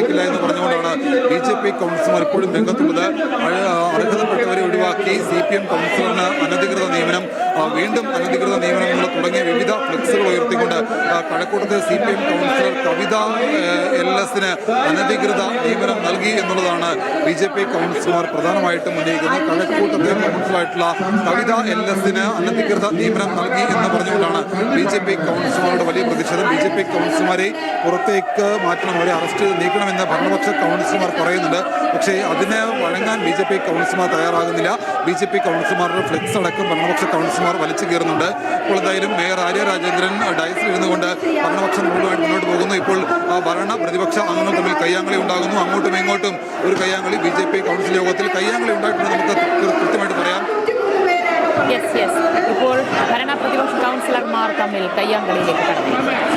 സാധിക്കില്ല എന്ന് പറഞ്ഞുകൊണ്ടാണ് ബി ജെ പി കൗൺസിലർ ഇപ്പോഴും രംഗത്തുള്ളത്. അർഹതപ്പെട്ടവരെ ഒഴിവാക്കി സി പി എം കൗൺസിലറിന് അനധികൃത നിയമനം വീണ്ടും അനധികൃത നിയമനങ്ങൾ തുടങ്ങിയ വിവിധ ഫ്ലെക്സുകൾ ഉയർത്തിക്കൊണ്ട് കഴക്കൂട്ടത്തെ C P M councillor Kavitha L എസിന് അനധികൃത നിയമനം നൽകി എന്നുള്ളതാണ് ബി ജെ പി കൗൺസിലർമാർ പ്രധാനമായിട്ടും ഉന്നയിക്കുന്നത്. കഴക്കൂട്ടത്തെ കൗൺസിലായിട്ടുള്ള കവിത എൽ എസിന് അനധികൃത നിയമനം നൽകി എന്ന് പറഞ്ഞുകൊണ്ടാണ് ബി ജെ പി കൗൺസിലർമാരുടെ വലിയ പ്രതിഷേധം. ബി ജെ പി കൗൺസിലർമാരെ പുറത്തേക്ക് മാറ്റണം അവരെ അറസ്റ്റ് ചെയ്ത് നീക്കണമെന്ന് ഭരണപക്ഷ കൗൺസിലർമാർ പറയുന്നുണ്ട്. പക്ഷേ അതിന് വഴങ്ങാൻ ബി ജെ പി കൗൺസിലർമാർ തയ്യാറാകുന്നില്ല. ബി ജെ പി കൗൺസിലർമാരുടെ ഫ്ലെക്സ് അടക്കം ഭരണപക്ഷ കൗൺസിലർമാർ വലിച്ചു കയറുന്നുണ്ട്. ഇപ്പോൾ എന്തായാലും മേയർ ആര്യ രാജേന്ദ്രൻ ഡയസിൽ ഇരുന്നുകൊണ്ട് ഭരണപക്ഷം നൂലുമായിട്ട് മുന്നോട്ട് പോകുന്നു. ഇപ്പോൾ ഭരണ പ്രതിപക്ഷ അംഗങ്ങൾ തമ്മിൽ കയ്യാങ്കളി ഉണ്ടാകുന്നു. അങ്ങോട്ടും ഇങ്ങോട്ടും ഒരു കയ്യാങ്കളി ബി ജെ പി കൗൺസിൽ യോഗത്തിൽ കയ്യാങ്കളി ഉണ്ടായിട്ടുണ്ട് നമുക്ക് കൃത്യമായിട്ട് പറയാം. യെസ് യെസ് ഇപ്പോൾ ഭരണ പ്രതിപക്ഷ കൗൺസിലർമാർ തമ്മിൽ കയ്യാങ്കളിയിലേക്ക് കടന്നു.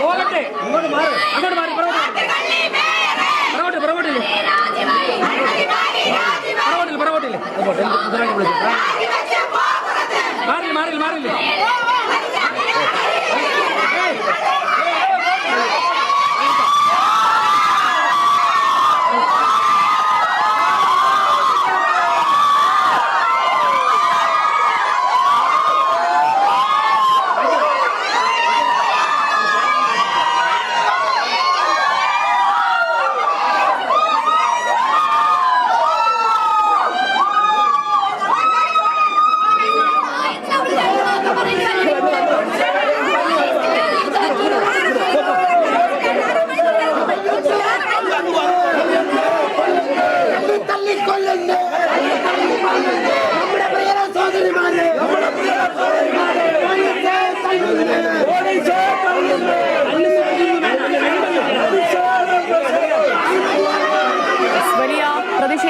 പോകട്ടെ അങ്ങോട്ട് മാറി അങ്ങോട്ട് മാറി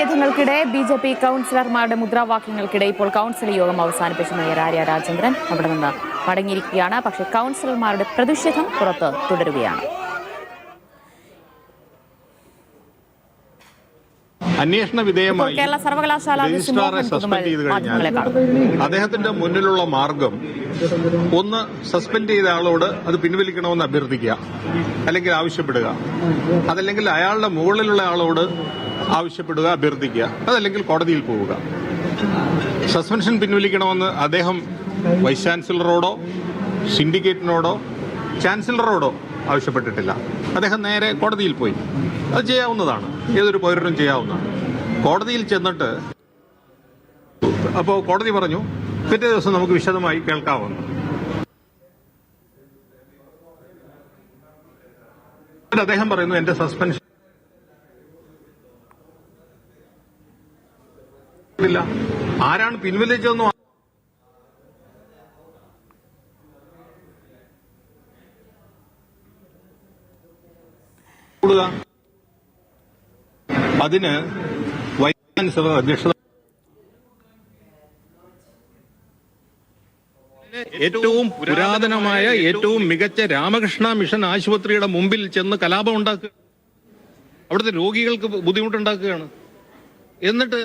പ്രതിഷേധങ്ങൾക്കിടെ ബി ജെ പി കൗൺസിലർമാരുടെ മുദ്രാവാക്യങ്ങൾക്കിടെ ഇപ്പോൾ കൗൺസിൽ യോഗം അവസാനിപ്പിച്ച. മേയർ ആര്യ രാജേന്ദ്രൻ അവിടെ നിന്ന് മടങ്ങിയിരിക്കുകയാണ്. പക്ഷേ കൗൺസിലർമാരുടെ പ്രതിഷേധം പുറത്ത് തുടരുകയാണ്. അന്വേഷണ വിധേയമായി രജിസ്ട്രാറെ സസ്പെൻഡ് ചെയ്ത് കഴിഞ്ഞാൽ അദ്ദേഹത്തിന്റെ മുന്നിലുള്ള മാർഗം ഒന്ന് സസ്പെൻഡ് ചെയ്ത ആളോട് അത് പിൻവലിക്കണമെന്ന് അഭ്യർത്ഥിക്കുക. അല്ലെങ്കിൽ ആവശ്യപ്പെടുക. അതല്ലെങ്കിൽ അയാളുടെ മുകളിലുള്ള ആളോട് ആവശ്യപ്പെടുക അഭ്യർത്ഥിക്കുക. അതല്ലെങ്കിൽ കോടതിയിൽ പോവുക. സസ്പെൻഷൻ പിൻവലിക്കണമെന്ന് അദ്ദേഹം വൈസ് ചാൻസലറോടോ സിൻഡിക്കേറ്റിനോടോ ചാൻസലറോടോ ആവശ്യപ്പെട്ടിട്ടില്ല. അദ്ദേഹം നേരെ കോടതിയിൽ പോയി. അത് ചെയ്യാവുന്നതാണ്. ഏതൊരു പൗരനും ചെയ്യാവുന്നതാണ്. കോടതിയിൽ ചെന്നിട്ട് അപ്പോൾ കോടതി പറഞ്ഞു പിറ്റേ ദിവസം നമുക്ക് വിശദമായി കേൾക്കാവുന്നു. അദ്ദേഹം പറയുന്നു എന്റെ സസ്പെൻഷൻ ഇല്ല ആരാണ് പിൻവലിച്ചതെന്നും അതിന് വൈസ് ചാൻസലർ അധ്യക്ഷത ഏറ്റവും പുരാതനമായ ഏറ്റവും മികച്ച രാമകൃഷ്ണ മിഷൻ ആശുപത്രിയുടെ മുമ്പിൽ ചെന്ന് കലാപം ഉണ്ടാക്കുക. അവിടുത്തെ രോഗികൾക്ക് ബുദ്ധിമുട്ടുണ്ടാക്കുകയാണ്. എന്നിട്ട്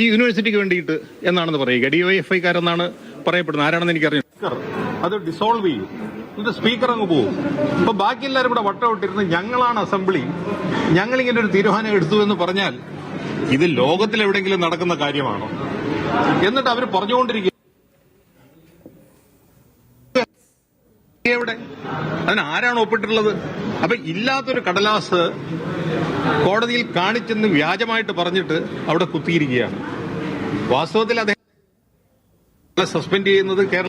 ഈ യൂണിവേഴ്സിറ്റിക്ക് വേണ്ടിയിട്ട് എന്നാണെന്ന് പറയുക? ഡി വൈ എഫ് ഐക്കാരെന്നാണ് പറയപ്പെടുന്നത്? ആരാണെന്ന് എനിക്കറിയാം അത് ഡിസോൾവ് ചെയ്യും. എന്നിട്ട് സ്പീക്കർ അങ്ങ് പോകും. അപ്പൊ ബാക്കി എല്ലാവരും ഇവിടെ വട്ടമിട്ടിരുന്ന് ഞങ്ങളാണ് അസംബ്ലി ഞങ്ങൾ ഇങ്ങനെ ഒരു തീരുമാനം എടുത്തു എന്ന് പറഞ്ഞാൽ ഇത് ലോകത്തിൽ എവിടെയെങ്കിലും നടക്കുന്ന കാര്യമാണോ? എന്നിട്ട് അവർ പറഞ്ഞുകൊണ്ടിരിക്കുക എവിടെ? അതിന് ആരാണ് ഒപ്പിട്ടിട്ടുള്ളത്? അപ്പൊ ഇല്ലാത്തൊരു കടലാസ് കോടതിയിൽ കാണിച്ചെന്ന് വ്യാജമായിട്ട് പറഞ്ഞിട്ട് അവിടെ കുത്തിയിരിക്കുകയാണ്. വാസ്തവത്തിൽ അദ്ദേഹം സസ്പെൻഡ് ചെയ്യുന്നത് കേരള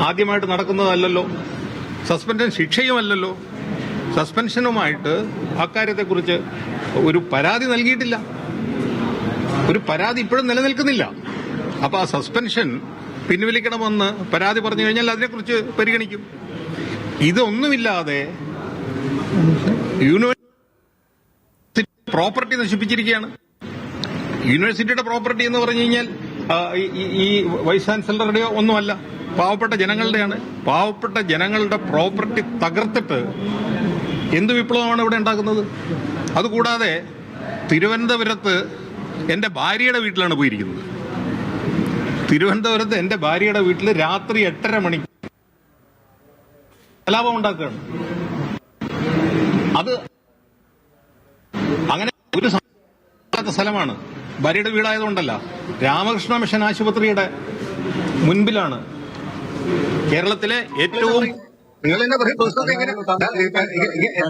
ആദ്യമായിട്ട് നടക്കുന്നതല്ലല്ലോ. സസ്പെൻഷൻ ശിക്ഷയുമല്ലല്ലോ. സസ്പെൻഷനുമായിട്ട് അക്കാര്യത്തെക്കുറിച്ച് ഒരു പരാതി നൽകിയിട്ടില്ല. ഒരു പരാതി ഇപ്പോഴും നിലനിൽക്കുന്നില്ല. അപ്പൊ ആ സസ്പെൻഷൻ പിൻവലിക്കണമെന്ന് പരാതി പറഞ്ഞു കഴിഞ്ഞാൽ അതിനെക്കുറിച്ച് പരിഗണിക്കും. ഇതൊന്നുമില്ലാതെ യൂണിവേഴ്സിറ്റി പ്രോപ്പർട്ടി നശിപ്പിച്ചിരിക്കുകയാണ്. യൂണിവേഴ്സിറ്റിയുടെ പ്രോപ്പർട്ടി എന്ന് പറഞ്ഞു കഴിഞ്ഞാൽ ഈ- വൈസ് ചാൻസലറുടെയോ ഒന്നുമല്ല പാവപ്പെട്ട ജനങ്ങളുടെയാണ്. പാവപ്പെട്ട ജനങ്ങളുടെ പ്രോപ്പർട്ടി തകർത്തിട്ട് എന്ത് വിപ്ലവമാണ് ഇവിടെ ഉണ്ടാക്കുന്നത്? അതുകൂടാതെ തിരുവനന്തപുരത്ത് എന്റെ ഭാര്യയുടെ വീട്ടിലാണ് പോയിരിക്കുന്നത്. തിരുവനന്തപുരത്ത് എന്റെ ഭാര്യയുടെ വീട്ടിൽ രാത്രി എട്ടര മണിക്ക് കലാപം ഉണ്ടാക്കുകയാണ്. അത് അങ്ങനെ ഒരു സ്ഥലമാണ്. ഭാര്യയുടെ വീടായതുകൊണ്ടല്ല. രാമകൃഷ്ണ മിഷൻ ആശുപത്രിയുടെ മുൻപിലാണ്. കേരളത്തിലെ ഏറ്റവും നിങ്ങൾ എന്നെ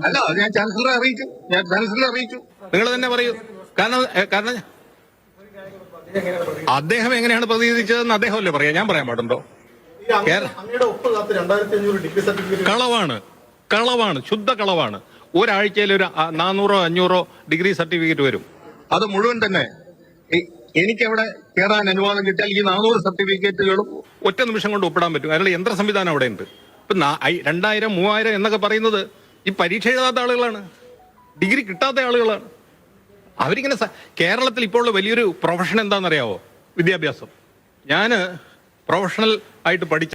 അല്ല ഞാൻ ചാൻസലറെ അറിയിച്ചു. ഞാൻ ചാൻസലറെ അറിയിച്ചു. നിങ്ങൾ തന്നെ പറയൂ. കാരണം കാരണം അദ്ദേഹം എങ്ങനെയാണ് പ്രതിനിധിച്ചതെന്ന് അദ്ദേഹമല്ലേ പറയാം? ഞാൻ പറയാൻ പാടുണ്ടോ? കളവാണ്. കളവാണ്. ശുദ്ധ കളവാണ്. ഒരാഴ്ചയിൽ ഒരു നാനൂറോ അഞ്ഞൂറോ ഡിഗ്രി സർട്ടിഫിക്കറ്റ് വരും. അത് മുഴുവൻ തന്നെ എനിക്ക് എനിക്കവിടെ കയറാൻ അനുവാദം കിട്ടിയാൽ ഈ നാനൂറ് സർട്ടിഫിക്കറ്റുകളും ഒറ്റ നിമിഷം കൊണ്ട് ഒപ്പിടാൻ പറ്റും. അതിനുള്ള യന്ത്ര സംവിധാനം അവിടെ ഉണ്ട് ഇപ്പൊ രണ്ടായിരം മൂവായിരം എന്നൊക്കെ പറയുന്നത് ഈ പരീക്ഷ എഴുതാത്ത ആളുകളാണ്. ഡിഗ്രി കിട്ടാത്ത ആളുകളാണ്. അവരിങ്ങനെ കേരളത്തിൽ ഇപ്പോൾ വലിയൊരു പ്രൊഫഷൻ എന്താണെന്നറിയാവോ? വിദ്യാഭ്യാസം. ഞാൻ പ്രൊഫഷണൽ ആയിട്ട് പഠിച്ച